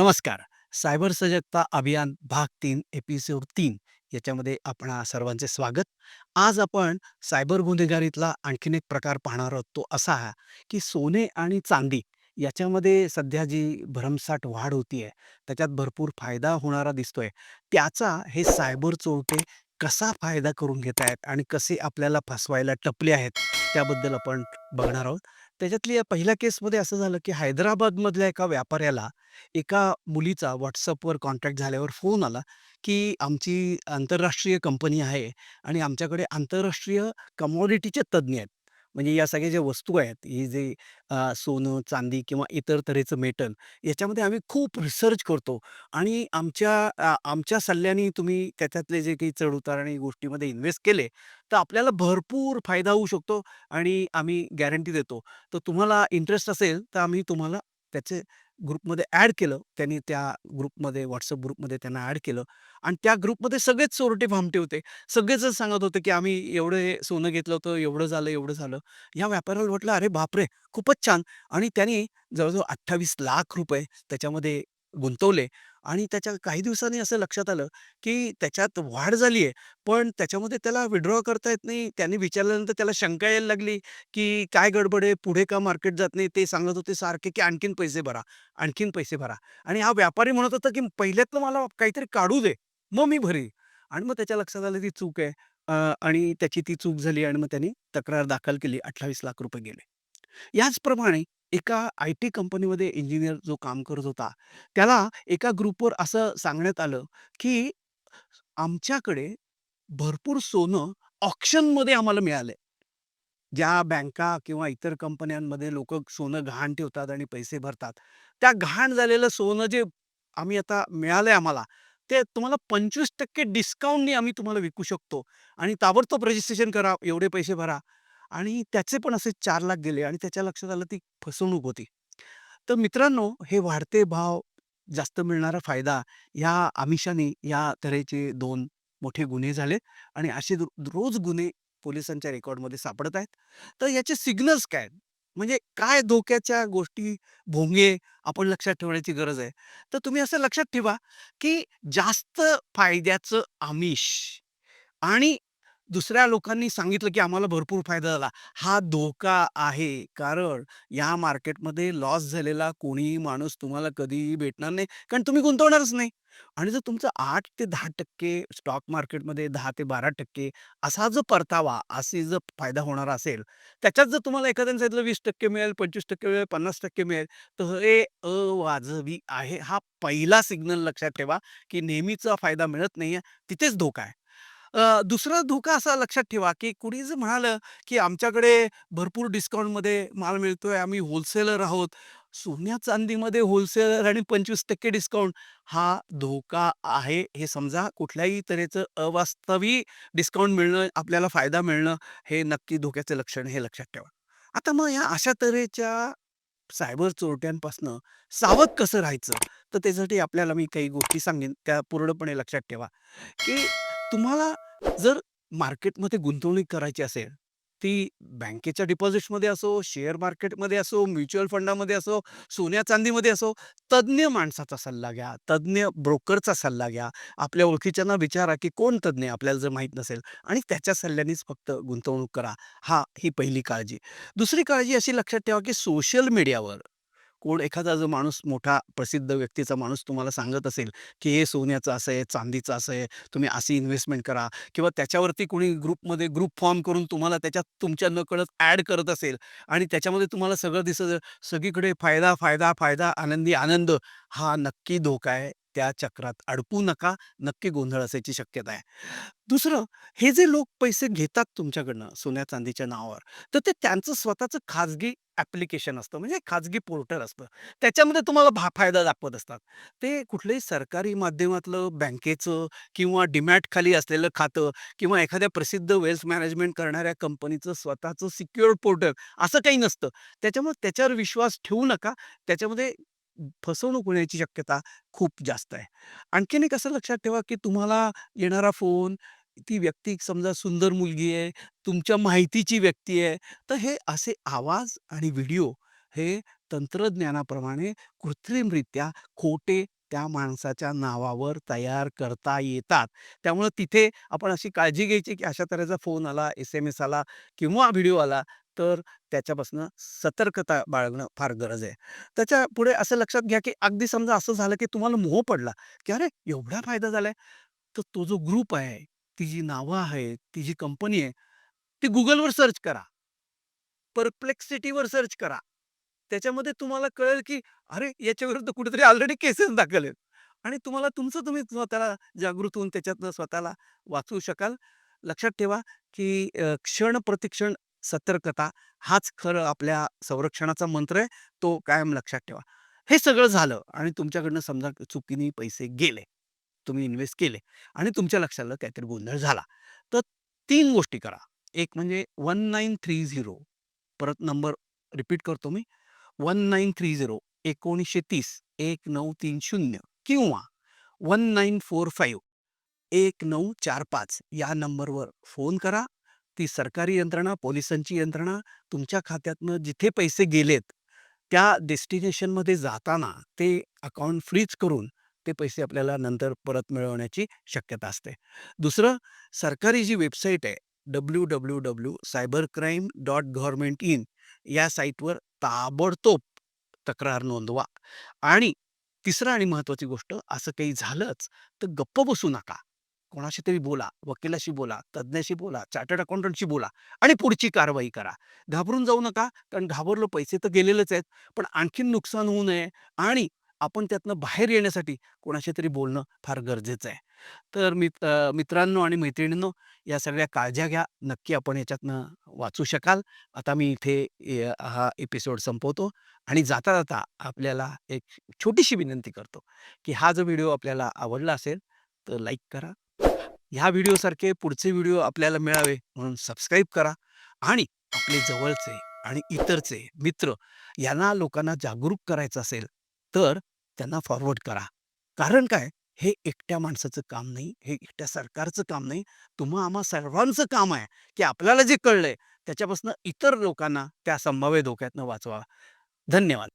नमस्कार. सायबर सजगता अभियान भाग तीन एपिसोड तीन याच्यामध्ये आपणा सर्वांचे स्वागत. आज आपण सायबर गुन्हेगारीतला आणखीन एक प्रकार पाहणार आहोत. तो असा आहे, की सोने आणि चांदी याच्यामध्ये सध्या जी भरमसाठ वाढ होतीये, त्याच्यात भरपूर फायदा होणारा दिसतोय. त्याचा हे सायबर चोरटे कसा फायदा करून घेत आहेत आणि कसे आपल्याला फसवायला टपले आहेत, त्याबद्दल आपण बघणार आहोत. त्याच्यातली या पहिल्या केसमध्ये असं झालं, की हैदराबादमधल्या एका व्यापाऱ्याला एका मुलीचा व्हॉट्सअपवर कॉन्टॅक्ट झाल्यावर फोन आला, की आमची आंतरराष्ट्रीय कंपनी आहे आणि आमच्याकडे आंतरराष्ट्रीय कमॉडिटीचे तज्ज्ञ आहेत. म्हणजे या सगळ्या ज्या वस्तू आहेत, ही जे अ, सोनं, चांदी किंवा इतर तऱ्हेचं मेटल याच्यामध्ये आम्ही खूप रिसर्च करतो आणि आमच्या अ, आमच्या सल्ल्याने तुम्ही त्याच्यातले जे काही चढउतार आणि गोष्टीमध्ये इन्व्हेस्ट केले, तर आपल्याला भरपूर फायदा होऊ शकतो आणि आम्ही गॅरंटी देतो. तर तुम्हाला इंटरेस्ट असेल, तर आम्ही तुम्हाला त्याचे ग्रुपमध्ये ॲड केलं. त्यांनी त्या ग्रुपमध्ये व्हॉट्सअप ग्रुपमध्ये त्यांना ॲड केलं आणि त्या ग्रुपमध्ये सगळेच चोरटे-भामटे होते. सगळेजण सांगत होते, की आम्ही एवढे सोनं घेतलं होतं, एवढं झालं, एवढं झालं. या व्यापाऱ्याला वाटलं, "अरे बापरे! खूपच छान." आणि त्यांनी जवळजवळ अठ्ठावीस लाख रुपये त्याच्यामध्ये गुंतवले आणि त्याच्या काही दिवसांनी असं लक्षात आलं, की त्याच्यात वाढ झाली आहे, पण त्याच्यामध्ये त्याला विथड्रॉ करता येत नाही. त्याने विचारल्यानंतर त्याला शंका यायला लागली, की काय गडबड आहे? पुढे का मार्केट जात नाही? ते सांगत होते सारखे, की आणखीन पैसे भरा, आणखीन पैसे भरा. आणि हा व्यापारी म्हणत होता, की पहिल्यातलं मला काहीतरी काढू दे, मग मी भरीन. आणि मग त्याच्या लक्षात आलं ती चूक आहे आणि त्याची ती चूक झाली आणि मग त्यांनी तक्रार दाखल केली. 28,00,000 रुपये गेले. याचप्रमाणे एका आय-टी कंपनीमध्ये इंजिनिअर जो काम करत होता, त्याला एका ग्रुपवर असं सांगण्यात आलं, की आमच्याकडे भरपूर सोनं ऑक्शनमध्ये आम्हाला मिळालंय. ज्या बँका किंवा इतर कंपन्यांमध्ये लोकं सोनं गहाण ठेवतात आणि पैसे भरतात. त्या गहाण झालेलं सोनं जे आम्ही आता मिळालंय आम्हाला, ते तुम्हाला 25% डिस्काउंटनी आम्ही तुम्हाला विकू शकतो आणि ताबडतोब रजिस्ट्रेशन करा, एवढे पैसे भरा आणि त्याचे पण असे चार लाख गेले आणि त्याच्या लक्षात आलं ती फसवणूक होती. तर मित्रांनो, हे वाढते भाव, जास्त मिळणारा फायदा या आमिषाने या तऱ्हेचे दोन मोठे गुन्हे झाले आणि असे रोज गुन्हे पोलिसांच्या रेकॉर्डमध्ये सापडत आहेत. तर याचे सिग्नल्स काय आहेत? म्हणजे काय धोक्याच्या गोष्टी, भोंगे आपण लक्षात ठेवण्याची गरज आहे. तर तुम्ही असं लक्षात ठेवा, की जास्त फायद्याचं आमिष आणि दुसऱ्या लोकांनी सांगितलं, की आम्हाला भरपूर फायदा झाला. हा धोका आहे. कारण या मार्केटमध्ये लॉस झालेला कोणीही माणूस तुम्हाला कधीही भेटणार नाही. कारण तुम्ही गुंतवणारच नाही. आणि जर तुमचं आठ ते 10% स्टॉक मार्केटमध्ये दहा ते 12% असा जो परतावा, असे जर फायदा होणार असेल, त्याच्यात जर तुम्हाला एखाद्याने सांगितलं 20% मिळेल, 25% मिळेल, 50% मिळेल, तर हे अवाजवी आहे. हा पहिला सिग्नल लक्षात ठेवा, की नेहमीचा फायदा मिळत नाहीये, तिथेच धोका आहे. अ, दुसरा धोका असा लक्षात ठेवा, की कुणी जर म्हणालं, की आमच्याकडे भरपूर डिस्काउंटमध्ये माल मिळतोय, आम्ही होलसेलर आहोत. सोन्या-चांदीमध्ये होलसेलर आणि 25% डिस्काउंट हा धोका आहे. हे समजा कुठल्याही तऱ्हेचं अवास्तविक डिस्काउंट मिळणं, आपल्याला फायदा मिळणं, हे नक्की धोक्याचं लक्षण आहे, हे लक्षात ठेवा. आता मग या अशा तऱ्हेच्या सायबर चोरट्यांपासनं सावध कसं राहायचं? तर त्यासाठी आपल्याला मी काही गोष्टी सांगेन, त्या पूर्णपणे लक्षात ठेवा, की तुम्हाला जर मार्केटमध्ये गुंतवणूक करायची असेल, ती बँकेच्या डिपॉझिटमध्ये असो, शेअर मार्केटमध्ये असो, म्युच्युअल फंडामध्ये असो, सोन्या-चांदीमध्ये असो, तज्ज्ञ माणसाचा सल्ला घ्या, तज्ज्ञ ब्रोकरचा सल्ला घ्या. आपल्या ओळखीच्यांना विचारा, की कोण तज्ज्ञ आपल्याला जर माहीत नसेल आणि त्याच्या सल्ल्यानेच फक्त गुंतवणूक करा. हा ही पहिली काळजी. दुसरी काळजी अशी लक्षात ठेवा, की सोशल मीडियावर कोण एखादा जो माणूस मोठा प्रसिद्ध व्यक्तीचा माणूस तुम्हाला सांगत असेल, की हे सोन्याचं असं आहे, चांदीचं असं आहे, तुम्ही अशी इन्व्हेस्टमेंट करा किंवा त्याच्यावरती कोणी ग्रुपमध्ये ग्रुप फॉर्म करून तुम्हाला त्याच्यात तुमच्या नकळत ॲड करत असेल आणि त्याच्यामध्ये तुम्हाला सगळं दिसत सगळीकडे फायदा, फायदा, फायदा, आनंदी आनंद, हा नक्की धोका आहे. त्या चक्रात अडकू नका. नक्की गोंधळ असायची शक्यता आहे. दुसरं, हे जे लोक पैसे घेतात तुमच्याकडनं सोन्या-चांदीच्या नावावर, तर ते त्यांचं स्वतःचं खाजगी ॲप्लिकेशन असतं, म्हणजे खाजगी पोर्टल असतं. त्याच्यामध्ये तुम्हाला भा फायदा दाखवत असतात. ते कुठल्याही सरकारी माध्यमातलं, बँकेचं किंवा डीमॅट खाली असलेलं खातं किंवा एखाद्या प्रसिद्ध वेल्थ मॅनेजमेंट करणाऱ्या कंपनीचं स्वतःचं सिक्युअर्ड पोर्टल असं काही नसतं. त्याच्यामुळे त्याच्यावर विश्वास ठेवू नका. त्याच्यामध्ये फसवणूक होण्याची शक्यता खूप जास्त आहे. आणखीन एक असं लक्षात ठेवा, की तुम्हाला येणारा फोन, ती व्यक्ती समजा सुंदर मुलगी आहे, तुमच्या माहितीची व्यक्ती आहे, तर हे असे आवाज आणि व्हिडिओ हे तंत्रज्ञानाप्रमाणे कृत्रिमरित्या खोटे त्या माणसाच्या नावावर तयार करता येतात. त्यामुळं तिथे आपण अशी काळजी घ्यायची, की अशा तऱ्हेचा फोन आला, एस-एम-एस आला किंवा व्हिडिओ आला, तर त्याच्यापासून सतर्कता बाळगणं फार गरज आहे. त्याच्या पुढे असं लक्षात घ्या, की अगदी समजा असं झालं, की तुम्हाला मोह पडला, की "अरे, एवढा फायदा झालाय." तर तो जो ग्रुप आहे, ती जी नावं आहेत, ती जी कंपनी आहे, ती गुगलवर सर्च करा. परप्लेक्सिटीवर सर्च करा. त्याच्यामध्ये तुम्हाला कळेल, की अरे, याच्याविरुद्ध कुठेतरी ऑलरेडी केसेस दाखल आहेत आणि तुम्हाला तुमचं तुम्ही स्वतःला जागृत होऊन त्याच्यातनं स्वतःला वाचवू शकाल. लक्षात ठेवा, की क्षण प्रतिक्षण सतर्कता हाच खरं आपल्या संरक्षणाचा मंत्र आहे. तो कायम लक्षात ठेवा. हे सगळं झालं आणि तुमच्याकडनं समजा चुकीने पैसे गेले. तुम्ही इन्व्हेस्ट केले आणि तुमच्या लक्षात आलं काहीतरी गोंधळ झाला. तर तीन गोष्टी करा. एक म्हणजे 1930 परत नंबर रिपीट करतो मी 1930 1930 1930 किंवा 1945 1945 या नंबरवर फोन करा. ती सरकारी यंत्रणा, पोलिसांची यंत्रणा तुमच्या खात्यातनं जिथे पैसे गेलेत, त्या डेस्टिनेशनमध्ये जाताना ते अकाउंट फ्रीज करून ते पैसे आपल्याला नंतर परत मिळवण्याची शक्यता असते. दुसरं सरकारी जी वेबसाईट आहे W W W cyber crime dot government in या साईटवर ताबडतोब तक्रार नोंदवा आणि तिसरं आणि महत्त्वाची गोष्ट असं काही झालंच तर गप्प बसू नका. कोणाशी तरी बोला, वकिलाशी बोला, तज्ञाशी बोला, चार्टर्ड अकाउंटंटशी बोला आणि पुढची कारवाई करा. घाबरून जाऊ नका, कारण घाबरलो पैसे तर गेलेलेच आहेत. पण आणखीन नुकसान होऊ नये आणि आपण त्यातनं बाहेर येण्यासाठी कोणाशी तरी बोलणं फार गरजेचं आहे. तर मित मित्रांनो आणि मैत्रिणींनो, या सगळ्या काळज्या घ्या. नक्की आपण याच्यातनं वाचू शकाल. आता मी इथे हा एपिसोड संपवतो आणि जाता-जाता आपल्याला एक छोटीशी विनंती करतो, की हा जो व्हिडिओ आपल्याला आवडला असेल, तर लाईक करा. ह्या व्हिडिओसारखे पुढचे व्हिडिओ आपल्याला मिळावे म्हणून सबस्क्राईब करा आणि आपले जवळचे आणि इतरचे मित्र यांना लोकांना जागरूक करायचं असेल, तर त्यांना फॉरवर्ड करा. कारण काय, हे एकट्या माणसाचं काम नाही, हे एकट्या सरकारचं काम नाही. तुम्हा आम्हा सर्वांचं काम आहे, की आपल्याला जे कळलंय त्याच्यापासून इतर लोकांना त्या संभाव्य धोक्यातनं वाचवा. धन्यवाद.